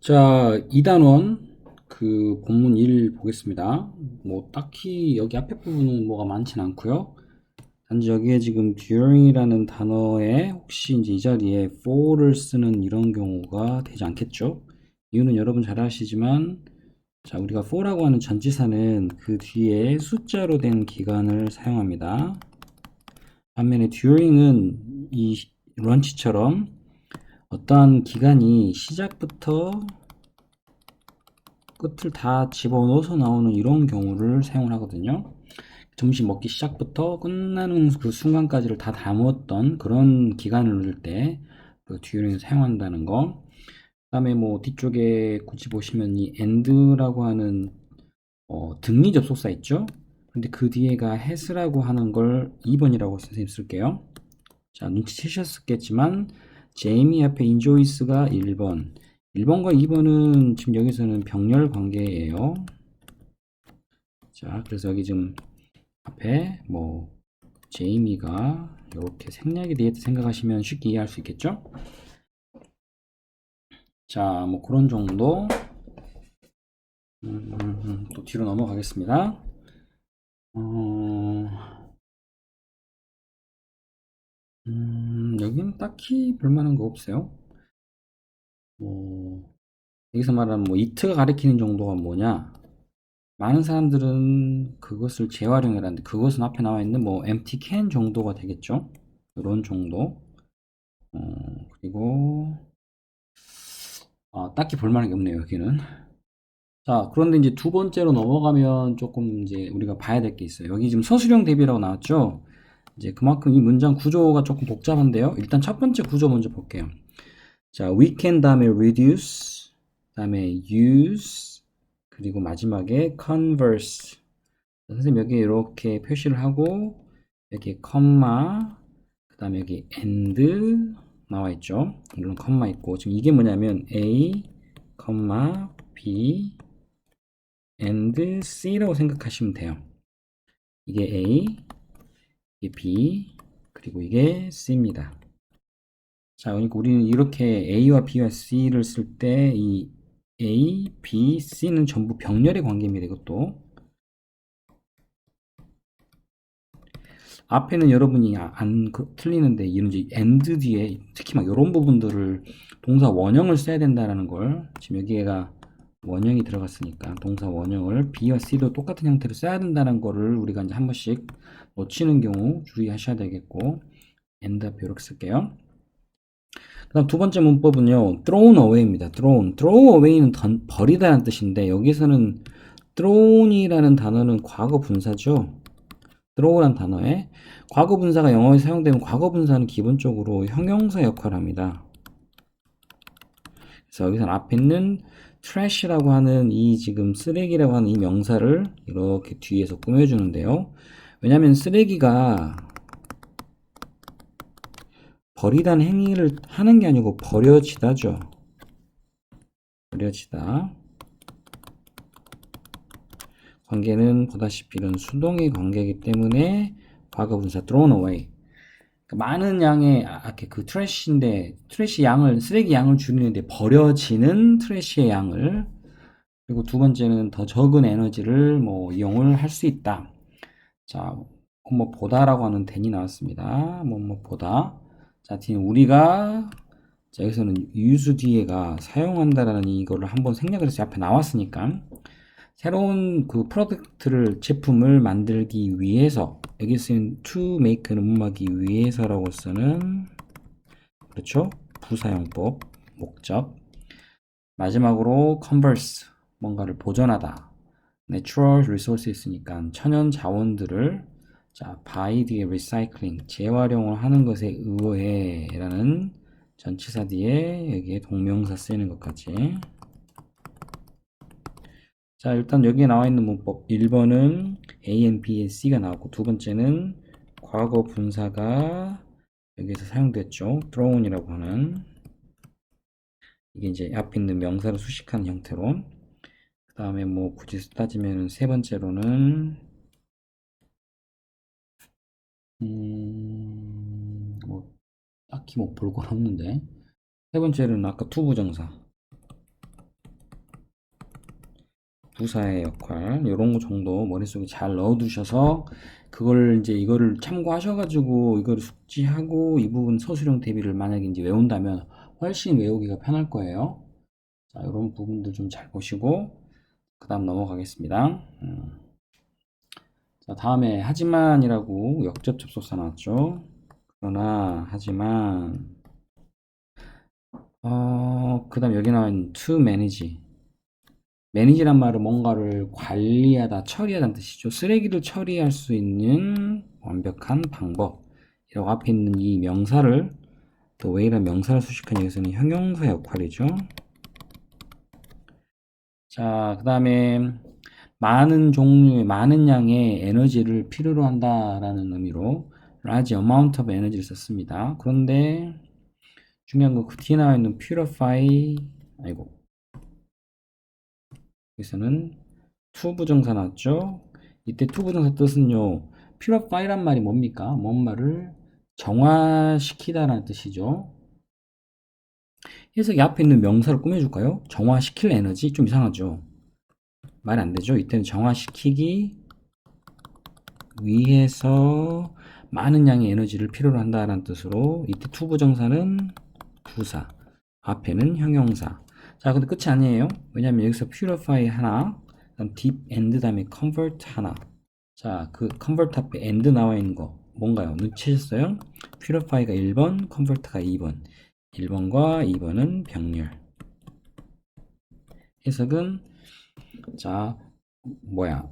자, 2단원 그 본문 1 보겠습니다. 뭐 딱히 여기 앞에 부분은 뭐가 많진 않고요. 단지 여기에 지금 during이라는 단어에 혹시 이제 이 자리에 for를 쓰는 이런 경우가 되지 않겠죠? 이유는 여러분 잘 아시지만 자, 우리가 for라고 하는 전치사는 그 뒤에 숫자로 된 기간을 사용합니다. 반면에 during은 이 런치처럼 어떠한 기간이 시작부터 끝을 다 집어넣어서 나오는 이런 경우를 사용을 하거든요. 점심 먹기 시작부터 끝나는 그 순간까지를 다 담았던 그런 기간을 넣을 때그 during을 사용한다는 거. 그 다음에 뭐 뒤쪽에 굳이 보시면 이 and라고 하는 어, 등리 접속사 있죠? 근데 그 뒤에가 has라고 하는 걸 2번이라고 선생님 쓸게요. 자, 눈치채셨겠지만 제이미 앞에 인조이스가 1번. 1번과 2번은 지금 여기서는 병렬 관계예요. 자 그래서 여기 지금 앞에 뭐 제이미가 이렇게 생략이 되겠다 생각하시면 쉽게 이해할 수 있겠죠? 자 뭐 그런 정도. 음, 음, 음, 또 뒤로 넘어가겠습니다. 어... 음, 여기는 딱히 볼만한 거 없어요. 뭐, 여기서 말하는 뭐, 이트가 가리키는 정도가 뭐냐? 많은 사람들은 그것을 재활용이라는데, 그것은 앞에 나와 있는 뭐, empty 정도가 되겠죠? 이런 정도. 어, 그리고, 아, 딱히 볼만한 게 없네요, 여기는. 자, 그런데 이제 두 번째로 넘어가면 조금 이제 우리가 봐야 될 게 있어요. 여기 지금 서술형 대비라고 나왔죠? 이제 그만큼 이 문장 구조가 조금 복잡한데요. 일단 첫 번째 구조 먼저 볼게요. 자, we can 다음에 reduce, 다음에 use, 그리고 마지막에 converse. 선생님 여기 이렇게 표시를 하고 여기 컴마, 그 다음에 여기 and 나와 있죠. 물론 컴마 있고 지금 이게 뭐냐면 a, 컴마 b, and c라고 생각하시면 돼요. 이게 a, 이게 B, 그리고 이게 C입니다. 자, 그러니까 우리는 이렇게 A와 B와 C를 쓸 때 이 A, B, C는 전부 병렬의 관계입니다. 이것도. 앞에는 여러분이 아, 안 그, 틀리는데 이런 이제 and 뒤에 특히 막 이런 부분들을 동사 원형을 써야 된다는 걸 지금 여기가 원형이 들어갔으니까 동사 원형을 B와 C도 똑같은 형태로 써야 된다는 거를 우리가 이제 한 번씩 놓치는 경우 주의하셔야 되겠고 end 이렇게 쓸게요. 그 다음 두 번째 문법은요. thrown away입니다. thrown. throw away는 던, 버리다는 뜻인데 여기서는 thrown이라는 단어는 과거 분사죠. throw란 단어에 과거 분사가 영어에 사용되면 과거 분사는 기본적으로 형용사 역할을 합니다. 그래서 여기서는 앞에 있는 trash라고 하는 이 지금 쓰레기라고 하는 이 명사를 이렇게 뒤에서 꾸며주는데요. 왜냐하면 쓰레기가 버리다는 행위를 하는 게 아니고 버려지다죠. 버려지다. 관계는 보다시피 이런 수동의 관계이기 때문에 과거 분사 thrown away. 그러니까 많은 양의 아, 이렇게 그 트래쉬인데 트래쉬 양을 쓰레기 양을 줄이는데 버려지는 트래쉬의 양을 그리고 두 번째는 더 적은 에너지를 뭐 이용을 할 수 있다. 자, 뭐 보다라고 하는 댄이 나왔습니다. 뭐뭐 보다. 자, 뒤에 우리가 자, 여기서는 use 뒤에가 사용한다라는 이거를 한번 생략을 해서 앞에 나왔으니까 새로운 그 프로덕트를 제품을 만들기 위해서 여기 쓰인 to make는 음악이 위해서라고 쓰는 그렇죠? 부사용법 목적 마지막으로 converse 뭔가를 보존하다 natural resource 있으니까 천연 자원들을 자, by 뒤에 recycling 재활용을 하는 것에 의해라는 전치사 뒤에 여기에 동명사 쓰이는 것까지. 자 일단 여기에 나와 있는 문법 1번은 A, N, B, N, C가 나왔고 두 번째는 과거 분사가 여기서 사용됐죠. Thrown이라고 하는. 이게 이제 앞에 있는 명사를 수식하는 형태로 다음에 뭐 굳이 따지면 세 번째로는 음, 뭐 딱히 뭐 볼 건 없는데. 세 번째는 아까 투부정사. 부사의 역할 이런 거 정도 머릿속에 잘 넣어두셔서 그걸 이제 이거를 참고하셔가지고 이거를 숙지하고 이 부분 서술형 대비를 만약에 이제 외운다면 훨씬 외우기가 편할 거예요. 자, 이런 부분들 좀 잘 보시고 그 다음 넘어가겠습니다. 음. 자, 다음에 하지만이라고 역접 접속사 나왔죠. 그러나 하지만 어, 그 다음 여기 나와 있는 to manage 매니지란 말은 뭔가를 관리하다, 처리하다는 뜻이죠. 쓰레기를 처리할 수 있는 완벽한 방법. 이라고 앞에 있는 이 명사를 또 way란 명사를 수식한 여기서는 형용사 역할이죠. 자, 그 다음에 많은 종류의 많은 양의 에너지를 필요로 한다라는 의미로 large amount of energy를 썼습니다. 그런데 중요한 건그 뒤에 나와 있는 purify 아이고 여기서는 to 부정사 나왔죠. 이때 to 부정사 뜻은요. purify란 말이 뭡니까? 뭔 말을 정화시키다라는 뜻이죠. 해석이 앞에 있는 명사를 꾸며줄까요? 정화시킬 에너지? 좀 이상하죠? 말 안 되죠? 이때는 정화시키기 위해서 많은 양의 에너지를 필요로 한다라는 뜻으로 이때 to 부정사는 부사, 앞에는 형용사. 자, 근데 끝이 아니에요. 왜냐면 여기서 purify 하나, 그다음 deep end 다음에 convert 하나. 자, 그 convert 앞에 end 나와 있는 거 뭔가요? 눈치채셨어요? purify가 1번, convert가 2번. 1번과 2번은 병렬. 해석은 자, 뭐야?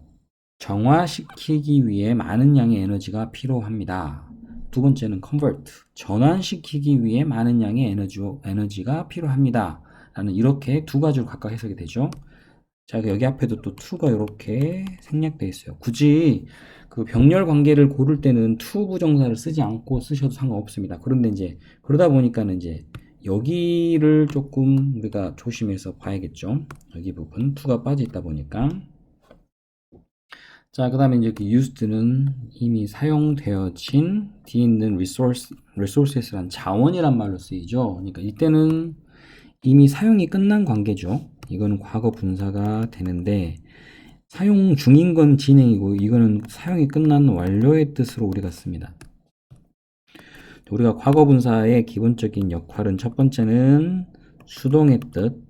정화시키기 위해 많은 양의 에너지가 필요합니다. 두 번째는 convert, 전환시키기 위해 많은 양의 에너지, 에너지가 필요합니다. 라는 이렇게 두 가지로 각각 해석이 되죠. 자, 여기 앞에도 또 to가 이렇게 생략되어 있어요. 굳이 그 병렬 관계를 고를 때는 to 부정사를 쓰지 않고 쓰셔도 상관없습니다. 그런데 이제 그러다 보니까는 이제 여기를 조금 우리가 조심해서 봐야겠죠. 여기 부분 to가 빠져 있다 보니까 자, 그 다음에 이제 그 used는 이미 사용되어진 뒤에 있는 resource, resources란 자원이란 말로 쓰이죠. 그러니까 이때는 이미 사용이 끝난 관계죠. 이거는 과거 분사가 되는데 사용 중인 건 진행이고 이거는 사용이 끝난 완료의 뜻으로 우리가 씁니다. 우리가 과거 분사의 기본적인 역할은 첫 번째는 수동의 뜻,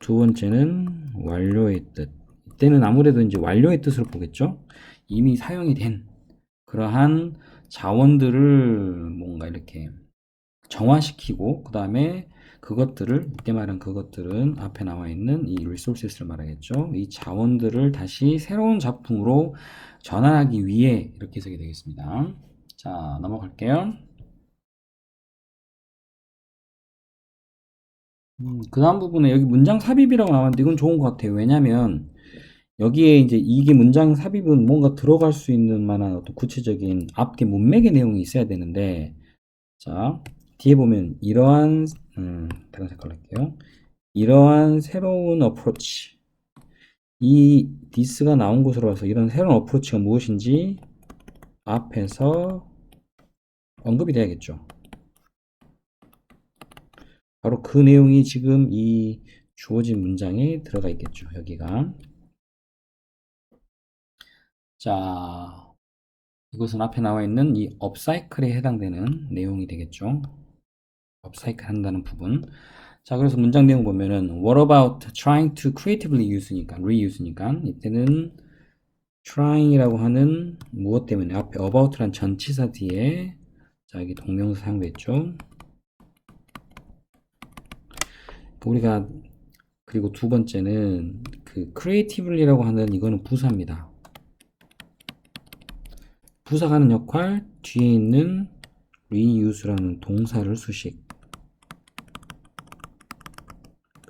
두 번째는 완료의 뜻. 이때는 아무래도 이제 완료의 뜻으로 보겠죠. 이미 사용이 된 그러한 자원들을 뭔가 이렇게 정화시키고 그 다음에 그것들을 이때 말한 그것들은 앞에 나와 있는 이 resources를 말하겠죠. 이 자원들을 다시 새로운 작품으로 전환하기 위해 이렇게 해석이 되겠습니다. 자, 넘어갈게요. 음, 그 다음 부분에 여기 문장 삽입이라고 나왔는데 이건 좋은 것 같아요. 왜냐면 여기에 이제 이게 문장 삽입은 뭔가 들어갈 수 있는 만한 어떤 구체적인 앞뒤 문맥의 내용이 있어야 되는데 자 뒤에 보면 이러한 음, 다른 색깔로 할게요. 이러한 새로운 어프로치 이 디스가 나온 곳으로 와서 이런 새로운 어프로치가 무엇인지 앞에서 언급이 돼야겠죠. 바로 그 내용이 지금 이 주어진 문장에 들어가 있겠죠. 여기가. 자, 이것은 앞에 나와 있는 이 업사이클에 해당되는 내용이 되겠죠. 업사이클 한다는 부분. 자, 그래서 문장 내용 보면은 What about trying to creatively use니까 reuse니까 이때는 trying이라고 하는 무엇 때문에 앞에 about란 전치사 뒤에 자 여기 동명사 사용됐죠. 우리가 그리고 두 번째는 그 creativelly라고 하는 이거는 부사입니다. 부사가 하는 역할 뒤에 있는 reuse라는 동사를 수식.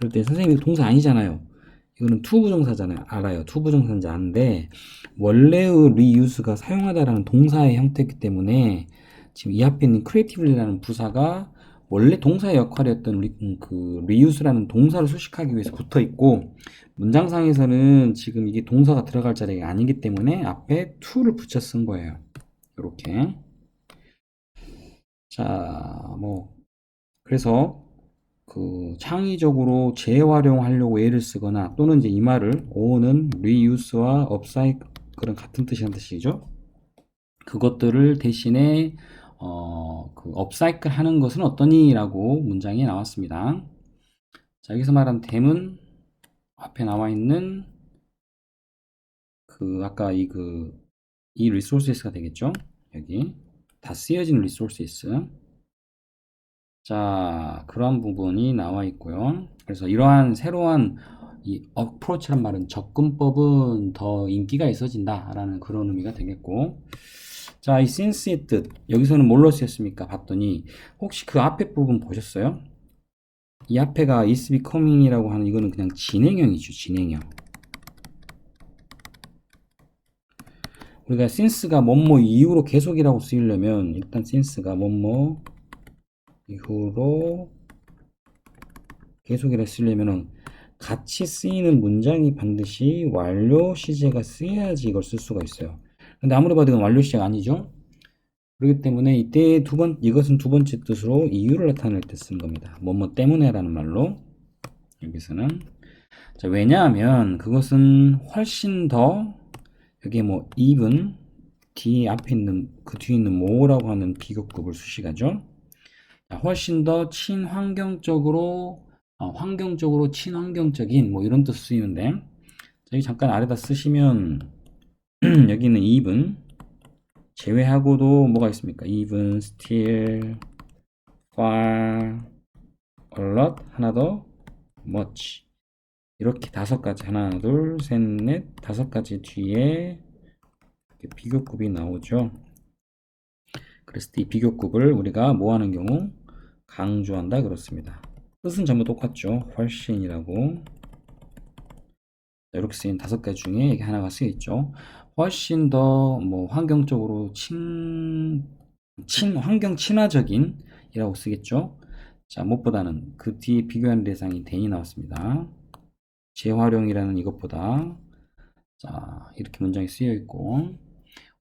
그럴 때 선생님이 동사 아니잖아요. 이거는 to 부정사잖아요. 알아요. to 부정사인지 아는데 원래의 reuse가 사용하다라는 동사의 형태이기 때문에 지금 이 앞에 있는 creativelly라는 부사가 원래 동사의 역할이었던 리, 음, 그 reuse라는 동사를 수식하기 위해서 붙어 있고 문장상에서는 지금 이게 동사가 들어갈 자리가 아니기 때문에 앞에 to를 붙여 쓴 거예요. 이렇게 자, 뭐 그래서 그 창의적으로 재활용하려고 애를 쓰거나 또는 이제 이 말을 오는 리유스와 업사이클은 같은 뜻이라는 뜻이죠. 그것들을 대신에 어, 그 업사이클 하는 것은 어떠니라고 문장이 나왔습니다. 자, 여기서 말한 댐은 앞에 나와 있는 그 아까 이 그이 리소스가 되겠죠? 여기 다 쓰여진 리소스스. 자, 그런 부분이 나와 있고요. 그래서 이러한 새로운 이 어프로치란 말은 접근법은 더 인기가 있어진다라는 그런 의미가 되겠고. 자, 이 since의 뜻. 여기서는 뭘로 쓰였습니까? 봤더니 혹시 그 앞에 부분 보셨어요? 이 앞에가 is becoming이라고 하는 이거는 그냥 진행형이죠. 진행형. 우리가 since가 뭐뭐 이후로 계속이라고 쓰이려면 일단 since가 뭐뭐 이후로 계속이라 쓰려면은 같이 쓰이는 문장이 반드시 완료 시제가 쓰여야지 이걸 쓸 수가 있어요. 근데 아무리 봐도 이건 완료 시제가 아니죠? 그렇기 때문에 이때 두 번, 이것은 두 번째 뜻으로 이유를 나타낼 때 쓰는 겁니다. 뭐뭐 때문에라는 말로. 여기서는. 자, 왜냐하면 그것은 훨씬 더, 여기에 뭐, even, 뒤 앞에 있는, 그 뒤에 있는 more라고 하는 비교급을 수식하죠. 자, 훨씬 더 친환경적으로, 어, 환경적으로 친환경적인, 뭐 이런 뜻 쓰이는데, 자, 여기 잠깐 아래다 쓰시면, 여기는 even, 제외하고도 뭐가 있습니까? even, still, far, a lot, 하나 더, much. 이렇게 다섯 가지, 하나, 둘, 셋, 넷, 다섯 가지 뒤에 비교급이 나오죠. 때이 비교급을 우리가 뭐 하는 경우? 강조한다 그렇습니다. 뜻은 전부 똑같죠. 훨씬이라고. 이렇게 쓰인 다섯 가지 중에 이게 하나가 쓰여 있죠. 훨씬 더 뭐 환경적으로 친, 친, 환경 친화적인 이라고 쓰겠죠. 자, 무엇보다는 그 뒤에 비교하는 대상이 then이 나왔습니다. 재활용이라는 이것보다 자, 이렇게 문장이 쓰여 있고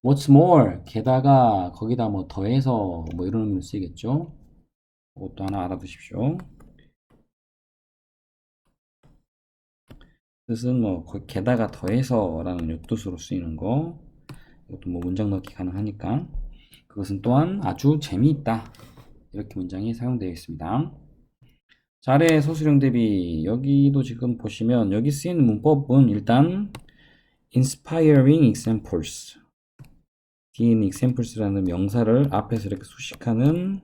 what's more 게다가 거기다 뭐 더해서 뭐 이런 의미로 쓰이겠죠. 그것도 하나 알아두십시오. 뜻은 뭐 거- 게다가 더해서라는 요 뜻으로 쓰이는 거 이것도 뭐 문장 넣기 가능하니까 그것은 또한 아주 재미있다 이렇게 문장이 사용되어 있습니다. 자, 아래 서술형 대비 여기도 지금 보시면 여기 쓰이는 문법은 일단 inspiring examples 뒤에 있는 examples라는 명사를 앞에서 이렇게 수식하는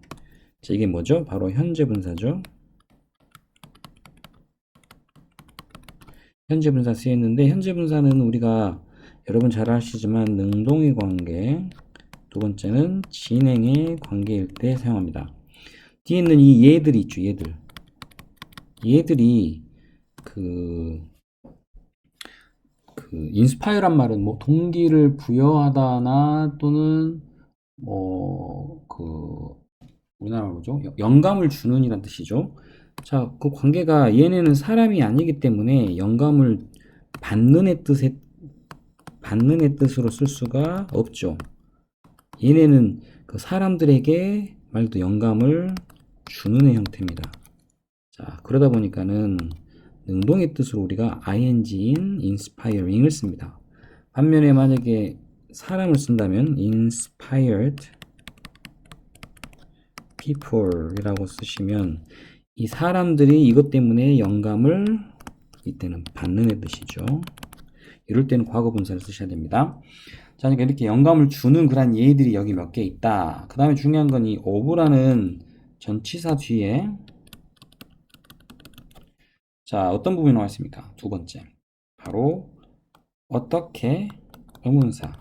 자, 이게 뭐죠? 바로 현재 분사죠. 현재 분사 쓰였는데 현재 분사는 우리가 여러분 잘 아시지만 능동의 관계 두 번째는 진행의 관계일 때 사용합니다. 뒤에 있는 이 얘들이 있죠. 얘들. 얘들이 그, 그 인스파이어란 말은 뭐 동기를 부여하다나 또는 뭐그 우리나라 뭐죠? 여- 영감을 주는 이란 뜻이죠. 자, 그 관계가 얘네는 사람이 아니기 때문에 영감을 받는 의 뜻에 받는 의 뜻으로 쓸 수가 없죠. 얘네는 그 사람들에게 말도 영감을 주는 의 형태입니다. 자, 그러다 보니까는 능동의 뜻으로 우리가 ing인 inspiring을 씁니다. 반면에 만약에 사람을 쓴다면 inspired people이라고 쓰시면 이 사람들이 이것 때문에 영감을 이때는 받는 의 뜻이죠. 이럴 때는 과거 분사를 쓰셔야 됩니다. 자, 그러니까 이렇게 영감을 주는 그런 예들이 여기 몇 개 있다. 그 다음에 중요한 건 이 of라는 전치사 뒤에 자, 어떤 부분이 나와 있습니까? 두 번째. 바로 어떻게 의문사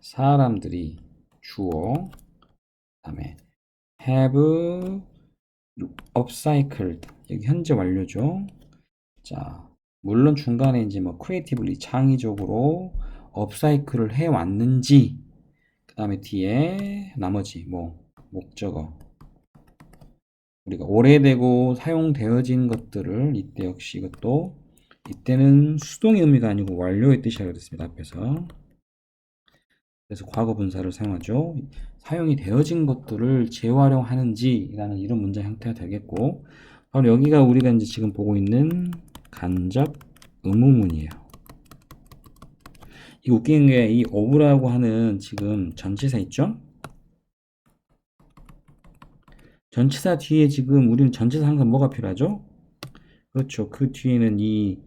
사람들이 주어 그다음에 have upcycled 여기 현재 완료죠. 자, 물론 중간에 이제 뭐 creatively 창의적으로 업사이클을 해 왔는지 그다음에 뒤에 나머지 뭐 목적어 우리가 오래되고 사용되어진 것들을 이때 역시 이것도 이때는 수동의 의미가 아니고 완료의 뜻이라고 했습니다. 앞에서 그래서 과거 분사를 사용하죠. 사용이 되어진 것들을 재활용하는지라는 이런 문장 형태가 되겠고 바로 여기가 우리가 이제 지금 보고 있는 간접 의문문이에요. 이 웃기는 게이 of라고 하는 지금 전치사 있죠? 전치사 뒤에 지금 우리는 전치사 항상 뭐가 필요하죠? 그렇죠. 그 뒤에는 이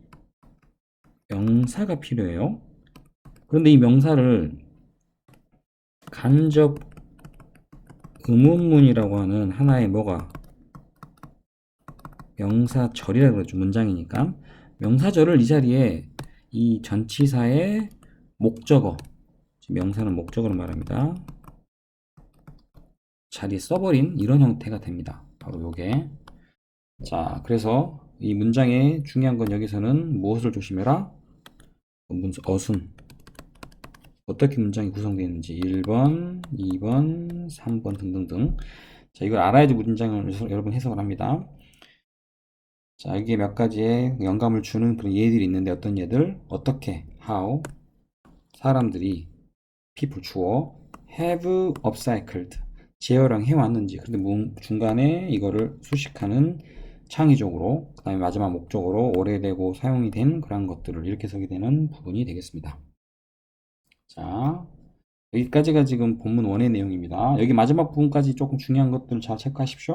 명사가 필요해요. 그런데 이 명사를 간접 의문문이라고 하는 하나의 뭐가 명사절이라고 그러죠. 문장이니까. 명사절을 이 자리에 이 전치사의 목적어, 명사는 목적어로 말합니다. 자리에 써버린 이런 형태가 됩니다. 바로 요게. 자, 그래서 이 문장의 중요한 건 여기서는 무엇을 조심해라? 어순. 어떻게 문장이 구성되어 있는지 1번, 2번, 3번 등등등. 자, 이걸 알아야지 문장을 여러분 해석을 합니다. 자, 여기에 몇 가지의 영감을 주는 그런 예들이 있는데 어떤 예들? 어떻게, how, 사람들이, people 주어, have upcycled, 재활용 해왔는지. 문- 중간에 이거를 수식하는 창의적으로, 그 다음에 마지막 목적으로 오래되고 사용이 된 그런 것들을 이렇게 쓰게 되는 부분이 되겠습니다. 자, 여기까지가 지금 본문 원의 내용입니다. 여기 마지막 부분까지 조금 중요한 것들을 잘 체크하십시오.